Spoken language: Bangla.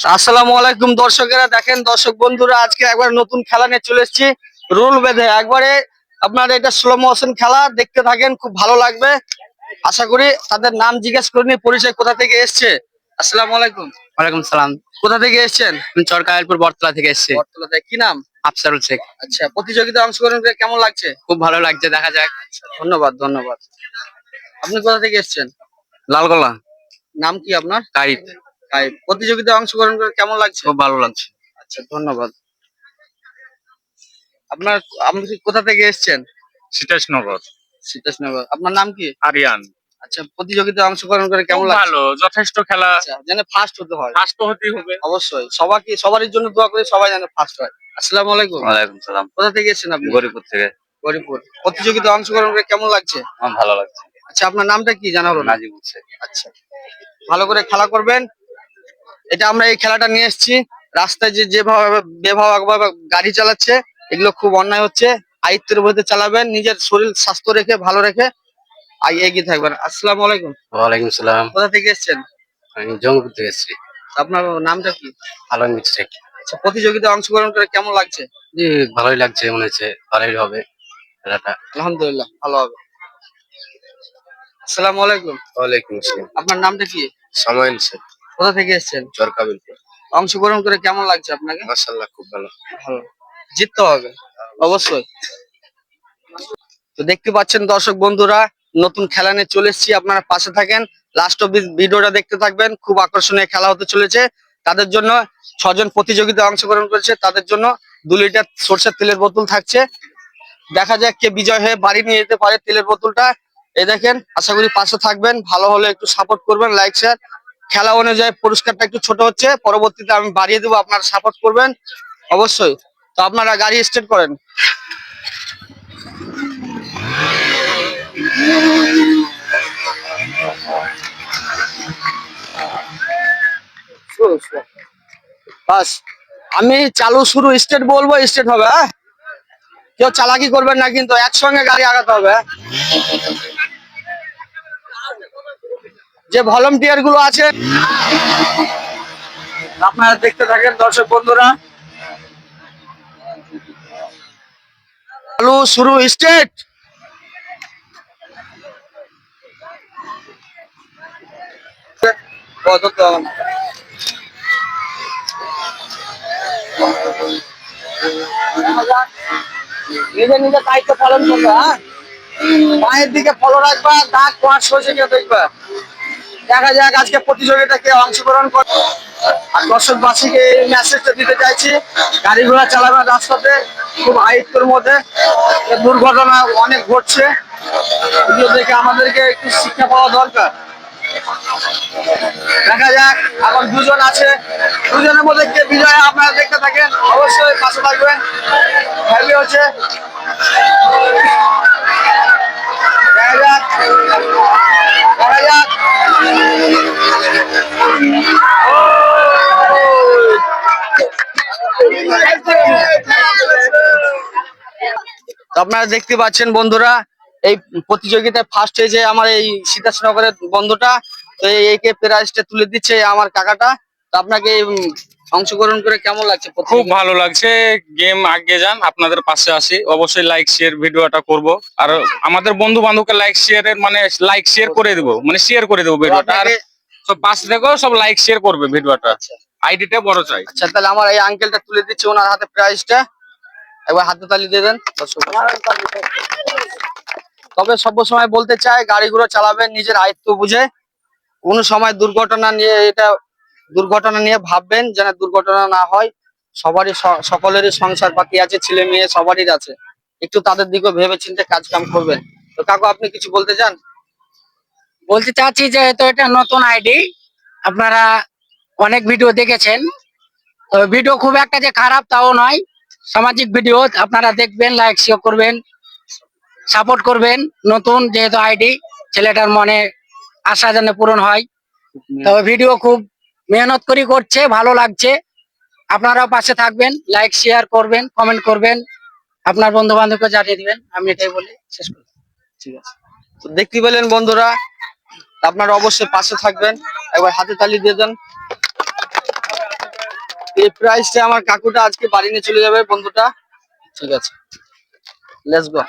আসসালামু আলাইকুম দর্শকেরা দেখেন দর্শক বন্ধুরা আজকে একবার নতুন খেলা নিয়ে চলে এসেছি। রুল বেঁধে একবারে আপনার এটা স্লো মোশন খেলা দেখতে থাকেন খুব ভালো লাগবে। আশা করি তাদের নাম জিজ্ঞেস করে নিয়ে পরিচয় কোথা থেকে এসছে? আসসালামু আলাইকুম। ওয়ালাইকুম সালাম। কোথা থেকে এসছেন? আমি চরকায়লপুর বটতলা থেকে এসেছি। বটতলা থেকে কি নাম? আফসারুল শেখ। আচ্ছা প্রতিযোগিতায় অংশগ্রহণ করে কেমন লাগছে? খুব ভালো লাগছে দেখা যাক। ধন্যবাদ ধন্যবাদ। আপনি কোথা থেকে এসেছেন? লালগোলা। নাম কি আপনার? কাইপ তাই প্রতিযোগিতায় অংশগ্রহণ করে কেমন লাগছে? খুব ভালো লাগছে। আচ্ছা ধন্যবাদ। আপনার আপনি কোথা থেকে এসেছেন? সীতাশনগর সীতাশনগর আপনার নাম কি? আরিয়ান। আচ্ছা প্রতিযোগিতায় অংশগ্রহণ করে কেমন লাগছে? ভালো যথেষ্ট খেলা। আচ্ছা যেন ফার্স্ট হতে হয়। ফার্স্ট হতেই হবে। অবশ্যই সবাইকে সবারই জন্য দোয়া করি সবাই যেন ফার্স্ট হয়। আসসালামু আলাইকুম। ওয়ালাইকুম সালাম। কোথা থেকে এসেছেন আপনি? গরিপুর থেকে। গরিপুর। প্রতিযোগিতায় অংশগ্রহণ করে কেমন লাগছে? আমার ভালো লাগছে। আচ্ছা আপনার নামটা কি? জানা হলো না। নাজিবুল শেখ। আচ্ছা। ভালো করে খেলা করবেন। এটা আমরা এই খেলাটা নিয়ে এসেছি। রাস্তায় যে যেভাবে বেভাবে গাড়ি চালাচ্ছে এগুলো খুব অন্যায় হচ্ছে। আয়ত্তের মধ্যে চালাবেন নিজের শরীর স্বাস্থ্য রেখে ভালো রেখে এগিয়ে থাকবেন। আসসালামু আলাইকুম। ওয়ালাইকুম সালাম। কোথা থেকে এসেছেন? আমি জঙ্গপুর থেকে এসেছি। আপনার নামটা কি? আলমগীর শেখ। আচ্ছা প্রতিযোগিতায় অংশগ্রহণ করে কেমন লাগছে? জি ভালোই লাগছে মনে হচ্ছে ভালোই হবে খেলাটা। আলহামদুলিল্লাহ ভালো হবে। আসসালামু আলাইকুম। ওয়ালাইকুম আসসালাম। আপনার নামটা কি? সামায়ন শেখ। কোথা থেকে এসেছেন? চরকাবিলপুর অংশগ্রহণ করে কেমন লাগছে আপনাকে? মাশাআল্লাহ খুব ভালো। ভালো। জিততে হবে অবশ্যই। তো দেখতে পাচ্ছেন দর্শক বন্ধুরা নতুন খেলা নিয়ে চলে এসেছি। আপনারা পাশে থাকেন। লাস্ট অব্দি ভিডিওটা দেখতে থাকবেন। খুব আকর্ষণীয় খেলা হতে চলেছে। তাদের জন্য ছজন প্রতিযোগিতায় অংশগ্রহণ করেছে। তাদের জন্য দু লিটার সরষের তেলের বোতল থাকছে। দেখা যাক কে বিজয় হয়ে বাড়ি নিয়ে যেতে পারে তেলের বোতলটা। এই দেখেন আশা করি পাশে থাকবেন। ভালো হলে একটু সাপোর্ট করবেন লাইক শেয়ার খেলা অনুযায়ী পুরস্কারটা একটু ছোট হচ্ছে, পরবর্তীতে আমি বাড়িয়ে দেবো, আপনারা সাপোর্ট করবেন, অবশ্যই। তো আপনারা গাড়ি স্টার্ট করেন। আমি চালু শুরু স্টেট বলব স্টেট হবে হ্যাঁ? কেউ চালাকি করবেন না কিন্তু একসঙ্গে গাড়ি আগাতে হবে হ্যাঁ? যে ভলেন্টিয়ারগুলো আছে। আপনারা দেখতে থাকেন, দর্শক বন্ধুরা। চালু শুরু স্টেট নিজে নিজে দায়িত্ব পালন করবে হ্যাঁ? পায়ের দিকে ফলো রাখবা দাগ কোয়ার সজে দেখবা। দেখা যাক আজকে প্রতিযোগিতা কে অংশগ্রহণ করে আর দর্শকবাসীকে এই মেসেজটা দিতে চাইছি, গাড়ি ঘোড়া চালাবেন রাস্তাতে খুব আয়ত্তর মধ্যে। দুর্ঘটনা অনেক ঘটছে। এগুলো দেখে আমাদেরকে একটু শিক্ষা পাওয়া দরকার। দেখা যাক, এখন দুজন আছে। দুজনের মধ্যে কে বিজয় আপনারা দেখতে থাকেন। অবশ্যই পাশে থাকবেন। হ্যাপি হচ্ছে। আপনারা দেখতে পাচ্ছেন বন্ধুরা এই প্রতিযোগিতায় ফার্স্ট হয়েছে আমার এই সীতাশনগরের বন্ধুটা তো এই একে প্রাইজটা তুলে দিচ্ছে আমার কাকাটা। তো আপনাকে অংশগ্রহণ করে কেমন লাগছে খুব ভালো লাগছে গেম আগে যান আপনাদের পাশে আসি অবশ্যই লাইক শেয়ার ভিডিওটা করব। আর আমাদের বন্ধু বান্ধবকে লাইক শেয়ারের মানে লাইক শেয়ার করে দেবো। মানে শেয়ার করে দেবো ভিডিওটা। আর সব পাশে থেকেও সব লাইক শেয়ার করবে ভিডিওটা। আচ্ছা। আইডিটা বড় চাই। আচ্ছা তাহলে আমার এই আঙ্কেলটা তুলে দিচ্ছে ওনার হাতে প্রাইজটা একবার হাতে তালি দিয়ে দেন তবে সব সময় বলতে চাই, গাড়িগুলো চালাবেন, নিজের আয়ত্ত বুঝে। কোনো সময় দুর্ঘটনা নিয়ে এটা দুর্ঘটনা নিয়ে ভাববেন, যেন দুর্ঘটনা না হয়। সবারই সকলেরই সংসার পাতি আছে, ছেলে মেয়ে সবারই আছে। একটু তাদের দিকেও ভেবে চিন্তে কাজ কাম করবেন। তো কাকু, আপনি কিছু বলতে চান? বলতে চাচ্ছি যে, তো এটা নতুন আইডি। আপনারা অনেক ভিডিও দেখেছেন। ভিডিও খুব একটা যে খারাপ তাও নয়। সামাজিক ভিডিও আপনারা দেখবেন লাইক শেয়ার করবেন সাপোর্ট করবেন। নতুন যেহেতু আইডি ছেলেটার মনে আশা যেন পূরণ হয়। তবে ভিডিও খুব মেহনত করে করছে, ভালো লাগছে। আপনারাও পাশে থাকবেন লাইক শেয়ার করবেন কমেন্ট করবেন। আপনার বন্ধু বান্ধবকে জানিয়ে দিবেন, আমি এটাই বলি, শেষ করি ঠিক আছে। দেখতে পেলেন বন্ধুরা, আপনারা অবশ্যই পাশে থাকবেন। একবার হাতে তালি দিয়ে দেন। এই আমার কাকুটা আজকে বাড়ি নিয়ে চলে যাবে বন্ধুটা। ঠিক আছে। Let's go